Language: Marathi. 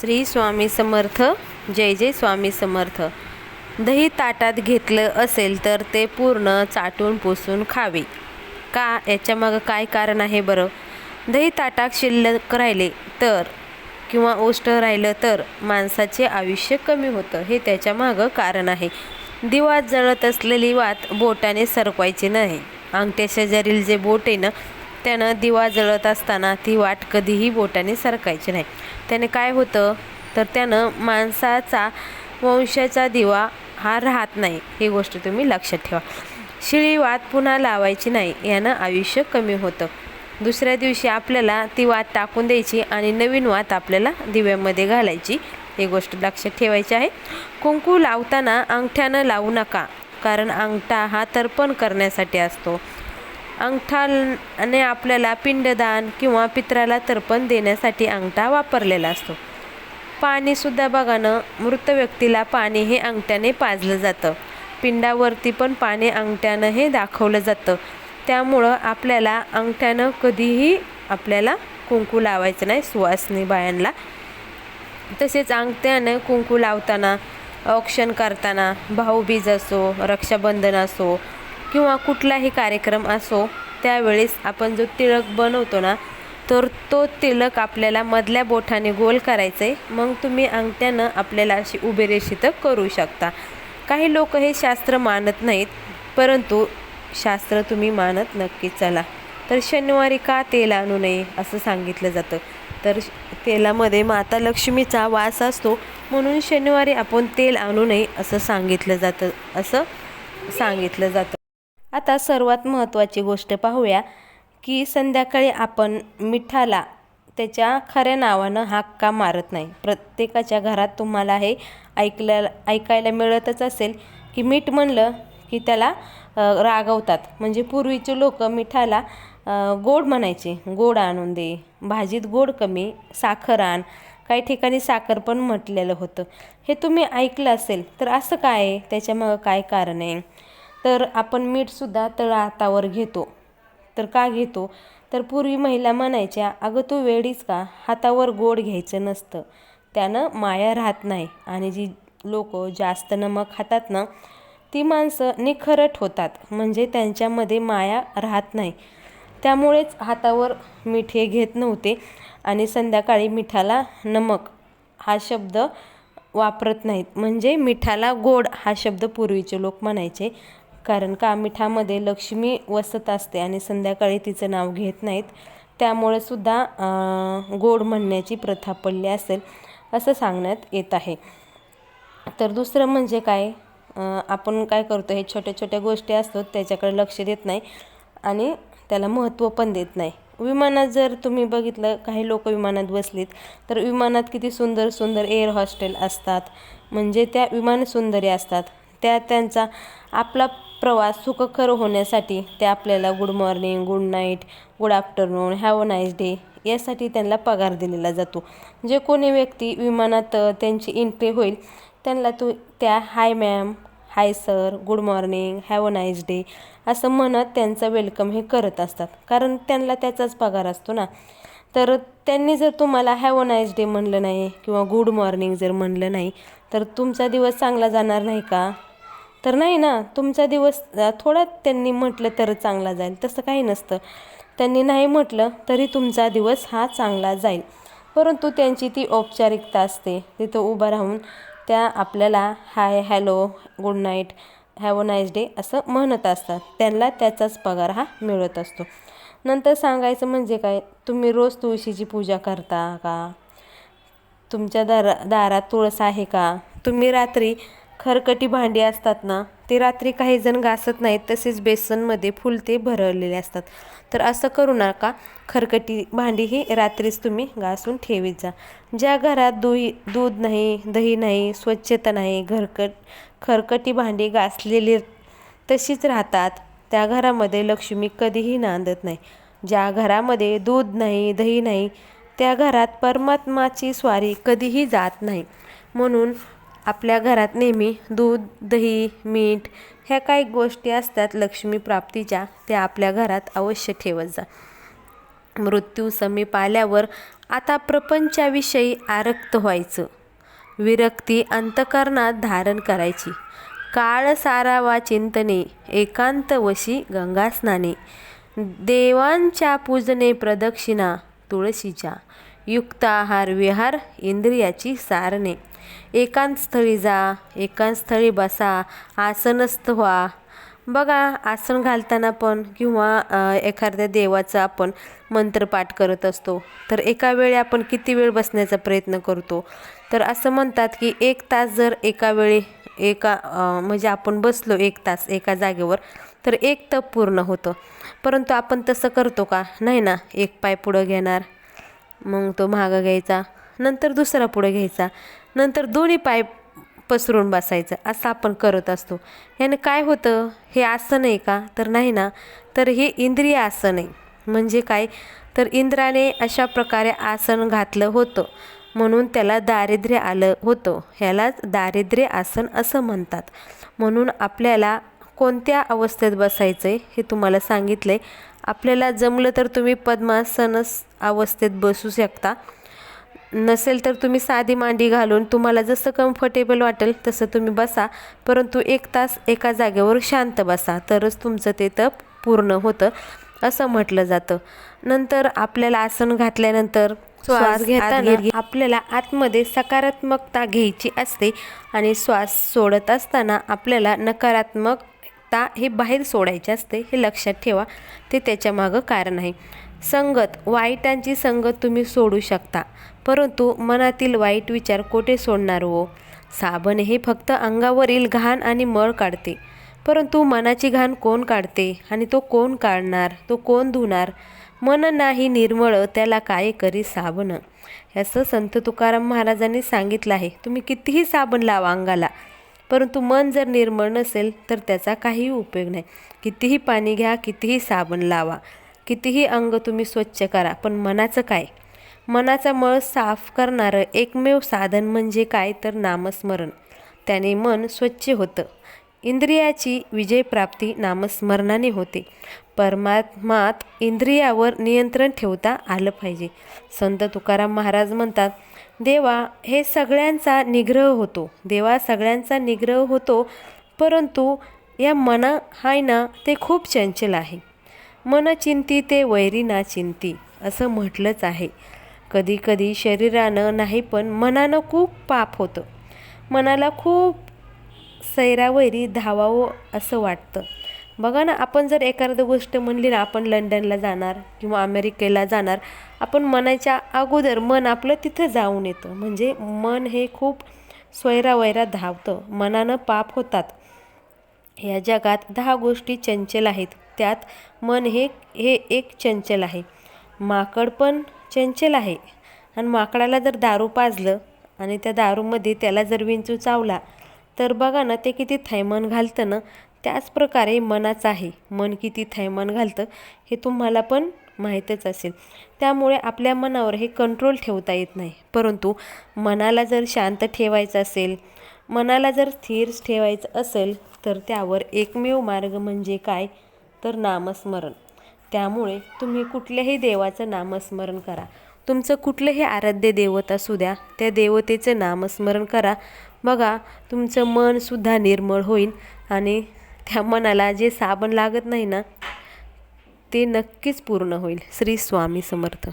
श्री स्वामी समर्थ जय जय स्वामी समर्थ. दही ताटात घेतलं असेल तर ते पूर्ण चाटून पुसून खावे. का? याच्यामागं काय कारण आहे बरं? दही ताटात शिल्लक राहिले तर किंवा ओष्ट राहिलं तर माणसाचे आयुष्य कमी होतं हे त्याच्यामागं कारण आहे. दिवात जळत असलेली वात बोटाने सरकवायची नाही. अंगठ्या शेजारील जे बोट आहे ना त्यानं दिवा जळत असताना ती वाट कधीही बोटाने सरकायची नाही. त्याने काय होतं? तर त्यानं माणसाचा वंशाचा दिवा हा राहत नाही. ही गोष्ट तुम्ही लक्षात ठेवा. शिळी वात पुन्हा लावायची नाही यानं आयुष्य कमी होतं. दुसऱ्या दिवशी आपल्याला ती वात टाकून द्यायची आणि नवीन वात आपल्याला दिव्यामध्ये घालायची. ही गोष्ट लक्षात ठेवायची आहे. कुंकू लावताना अंगठ्यानं लावू नका कारण अंगठा हा तर्पण करण्यासाठी असतो. अंगठाने आपल्याला पिंडदान किंवा पित्राला तर्पण देण्यासाठी अंगठा वापरलेला असतो. पाणीसुद्धा बघा ना मृत व्यक्तीला पाणी हे अंगठ्याने पाजलं जातं. पिंडावरती पण पाणी अंगठ्यानं हे दाखवलं जातं. त्यामुळं आपल्याला अंगठ्यानं कधीही आपल्याला कुंकू लावायचं नाही सुवासनी बायांना. तसेच अंगठ्यानं कुंकू लावताना औक्षण करताना भाऊबीज असो रक्षाबंधन असो किंवा कुठलाही कार्यक्रम असो त्यावेळेस आपण जो तिळक बनवतो ना तर तो तिलक आपल्याला मधल्या बोठाने गोल करायचं. आहे मग तुम्ही अंगठ्यानं आपल्याला अशी उभे रेषित करू शकता. काही लोक हे शास्त्र मानत नाहीत परंतु शास्त्र तुम्ही मानत नक्की चला. तर शनिवारी का तेल आणू नये असं सांगितलं जातं. तर तेलामध्ये माता लक्ष्मीचा वास असतो म्हणून शनिवारी आपण तेल आणू नये असं सांगितलं जातं असं सांगितलं जातं. आता सर्वात महत्त्वाची गोष्ट पाहूया की संध्याकाळी आपण मिठाला त्याच्या खऱ्या नावानं हाक्का मारत नाही. प्रत्येकाच्या घरात तुम्हाला हे ऐकल्या ऐकायला मिळतच असेल की मीठ म्हणलं की त्याला रागवतात. म्हणजे पूर्वीचे लोक मिठाला गोड म्हणायचे. गोड आणून दे भाजीत गोड कमी साखर आण. काही ठिकाणी साखर पण म्हटलेलं होतं. हे तुम्ही ऐकलं असेल तर असं काय आहे? त्याच्यामागं काय कारण आहे? तर आपण मीठसुद्धा तळहातावर घेतो. तर का घेतो? तर पूर्वी महिला म्हणायच्या अगं तू वेळीच का? हातावर गोड घ्यायचं नसतं. त्यानं माया राहत नाही. आणि जी लोक जास्त नमक खातात ना ती माणसं निखरट होतात. म्हणजे त्यांच्यामध्ये माया राहत नाही. त्यामुळेच हातावर मीठ हे घेत नव्हते आणि संध्याकाळी मिठाला नमक हा शब्द वापरत नाहीत. म्हणजे मिठाला गोड हा शब्द पूर्वीचे लोक म्हणायचे. कारण का मिठामध्ये लक्ष्मी वसत असते आणि संध्याकाळी तिचं नाव घेत नाहीत. त्यामुळे सुद्धा गोड म्हणण्याची प्रथा पडली असेल असं सांगण्यात येत आहे. तर दुसरं म्हणजे काय? आपण काय करतो? हे छोट्या छोट्या गोष्टी असतात त्याच्याकडे लक्ष देत नाही आणि त्याला महत्त्व पण देत नाही. विमानात जर तुम्ही बघितलं काही लोक विमानात बसलीत तर विमानात किती सुंदर सुंदर एअर हॉस्टेल असतात. म्हणजे त्या विमान सुंदरी असतात. त्या त्यांचा आपला प्रवास सुखकर होण्यासाठी ते आपल्याला good morning good night good afternoon have a nice day यासाठी त्यांना पगार दिलेला जातो. जे कोणी व्यक्ती विमानात त्यांची एंट्री होईल त्यांना तू त्या hi ma'am hi sir good morning have a nice day असं म्हणत त्यांचं वेलकम हे करत असतात. कारण त्यांना त्याचाच पगार असतो ना. तर त्यांनी जर तुम्हाला हॅव अ नाईस डे म्हणलं नाही किंवा गुड मॉर्निंग जर म्हणलं नाही तर तुमचा दिवस चांगला जाणार नाही का? तर नाही ना तुमचा दिवस थोडा त्यांनी म्हटलं तर चांगला जाईल तसं काही नसतं. त्यांनी नाही म्हटलं तरी तुमचा दिवस हा चांगला जाईल. परंतु त्यांची ती औपचारिकता असते तिथं उभं राहून त्या आपल्याला hi hello good night have a nice day असं म्हणत असतात. त्यांना त्याचाच पगार हा मिळत असतो. नंतर सांगायचं म्हणजे काय तुम्ही रोज तुळशीची पूजा करता का? तुमच्या दारा दारात तुळस आहे का? तुम्ही रात्री खरकटी भांडी असतात ना ते रात्री काही जण घासत नाहीत तसेच बेसनमध्ये फुलते भरवलेले असतात. तर असं करू नका खरकटी भांडी ही रात्रीच तुम्ही घासून ठेवीत जा. ज्या घरात दुई दूध नाही दही नाही स्वच्छता नाही घरकट खरकटी भांडी घासलेली तशीच राहतात त्या घरामध्ये लक्ष्मी कधीही नांदत नाही. ज्या घरामध्ये दूध नाही दही नाही त्या घरात परमात्माची स्वारी कधीही जात नाही. म्हणून आपल्या घरात नेहमी दूध दही मीठ ह्या काही गोष्टी असतात लक्ष्मी प्राप्तीच्या त्या आपल्या घरात अवश्य ठेवत जा. मृत्यू समीप आल्यावर आता प्रपंचाविषयी आरक्त व्हायचं. विरक्ती अंतकरणात धारण करायची. काळ सारावा चिंतने एकांत वशी देवांच्या पूजने प्रदक्षिणा तुळशीच्या. युक्त आहार विहार इंद्रियाची सारणे. एकांत स्थळी जा एकांत स्थळी बसा आसनस्थ व्हा. बघा आसन घालताना पण किंवा एखाद्या देवाचा आपण मंत्रपाठ करत असतो. तर एका वेळी आपण किती वेळ बसण्याचा प्रयत्न करतो? तर असं म्हणतात की एक तास जर एका वेळी एका म्हणजे आपण बसलो एक तास एका जागेवर तर एक तप पूर्ण होतं. परंतु आपण तसं करतो का? नाही ना एक पाय पुढं घेणार मग तो मागं घ्यायचा. नंतर दुसरा पुढे घ्यायचा. नंतर दोन्ही पाय पसरून बसायचं. असं आपण करत असतो. याने काय होतं? हे आसन आहे का? तर नाही ना. तर हे इंद्रिय आसन आहे. म्हणजे काय? तर इंद्राने अशा प्रकारे आसन घातलं होतं. म्हणून त्याला दारिद्र्य आलं होतं. ह्यालाच दारिद्र्य आसन असं म्हणतात. म्हणून आपल्याला कोणत्या अवस्थेत बसायचं आहे हे तुम्हाला सांगितलं आहे आपल्याला जमलं तर तुम्ही पद्मासनस अवस्थेत बसू शकता. नसेल तर तुम्ही साधी मांडी घालून तुम्हाला जसं कम्फर्टेबल वाटेल तसं तुम्ही बसा. परंतु एक तास एका जागेवर शांत बसा. तरच तुमचं ते तप पूर्ण होतं असं म्हटलं जातं. नंतर आपल्याला आसन घातल्यानंतर श्वास घेताना आपल्याला आतमध्ये सकारात्मकता घ्यायची असते आणि श्वास सोडत असताना आपल्याला नकारात्मकता हे बाहेर सोडायचे असते हे लक्षात ठेवा. ते त्याच्या मागं कारण आहे. संगत वाईटांची संगत तुम्ही सोडू शकता परंतु मनातील वाईट विचार कोठे सोडणार हो? साबण हे फक्त अंगावरील घाण आणि मळ काढते परंतु मनाची घाण कोण काढते आणि तो कोण काढणार तो कोण धुणार? मन नाही निर्मळ त्याला काय करी साबण? असं संत तुकाराम महाराजांनी सांगितलं आहे तुम्ही कितीही साबण लावा अंगाला परंतु मन जर निर्मळ नसेल तर त्याचा काहीही उपयोग नाही. कितीही पाणी घ्या कितीही साबण लावा. कितीही अंग तुम्ही स्वच्छ करा पण मनाचं काय? मनाचा मळ साफ करणारं एकमेव साधन म्हणजे काय तर नामस्मरण. त्याने मन स्वच्छ होतं. इंद्रियाची विजयप्राप्ती नामस्मरणाने होते. परमात्मात इंद्रियावर नियंत्रण ठेवता आलं पाहिजे. संत तुकाराम महाराज म्हणतात देवा हे सगळ्यांचा निग्रह होतो. देवा सगळ्यांचा निग्रह होतो परंतु या मना हाय ना ते खूप चंचल आहे. मन चिंती ते वैरी ना चिंती असं म्हटलंच आहे. कधीकधी शरीरानं नाही पण मनानं खूप पाप होतं. मनाला खूप सैरावैरी धावावं असं वाटतं. बघा ना आपण जर एखादं गोष्ट म्हणली ना आपण लंडनला जाणार किंवा अमेरिकेला जाणार आपण मनाच्या अगोदर मन आपलं तिथं जाऊन येतं. म्हणजे मन हे खूप स्वैरावैरा धावतं. मनानं पाप होतात. या जगात दहा गोष्टी चंचल आहेत. त्यात मन हे हे एक चंचल आहे. माकड पण चंचल आहे. आणि माकडाला जर दारू पाजलं आणि त्या दारूमध्ये त्याला जर विंचू चावला तर बघा ना ते किती थैमान घालतं ना. त्याच प्रकारे मनाचं आहे. मन किती थैमान घालतं हे तुम्हाला पण माहीतच असेल. त्यामुळे आपल्या मनावर हे कंट्रोल ठेवता येत नाही. परंतु मनाला जर शांत ठेवायचं असेल मनाला जर स्थिर ठेवायचं असेल तर त्यावर एकमेव मार्ग म्हणजे काय? तर नामस्मरण. त्यामुळे तुम्ही कुठल्याही देवाचं नामस्मरण करा. तुमचं कुठलंही आराध्य देवत असू द्या त्या देवतेचं नामस्मरण करा. बघा तुमचं मनसुद्धा निर्मळ होईल आणि त्या मनाला जे साबण लागत नाही ना ते नक्कीच पूर्ण होईल. श्री स्वामी समर्थ.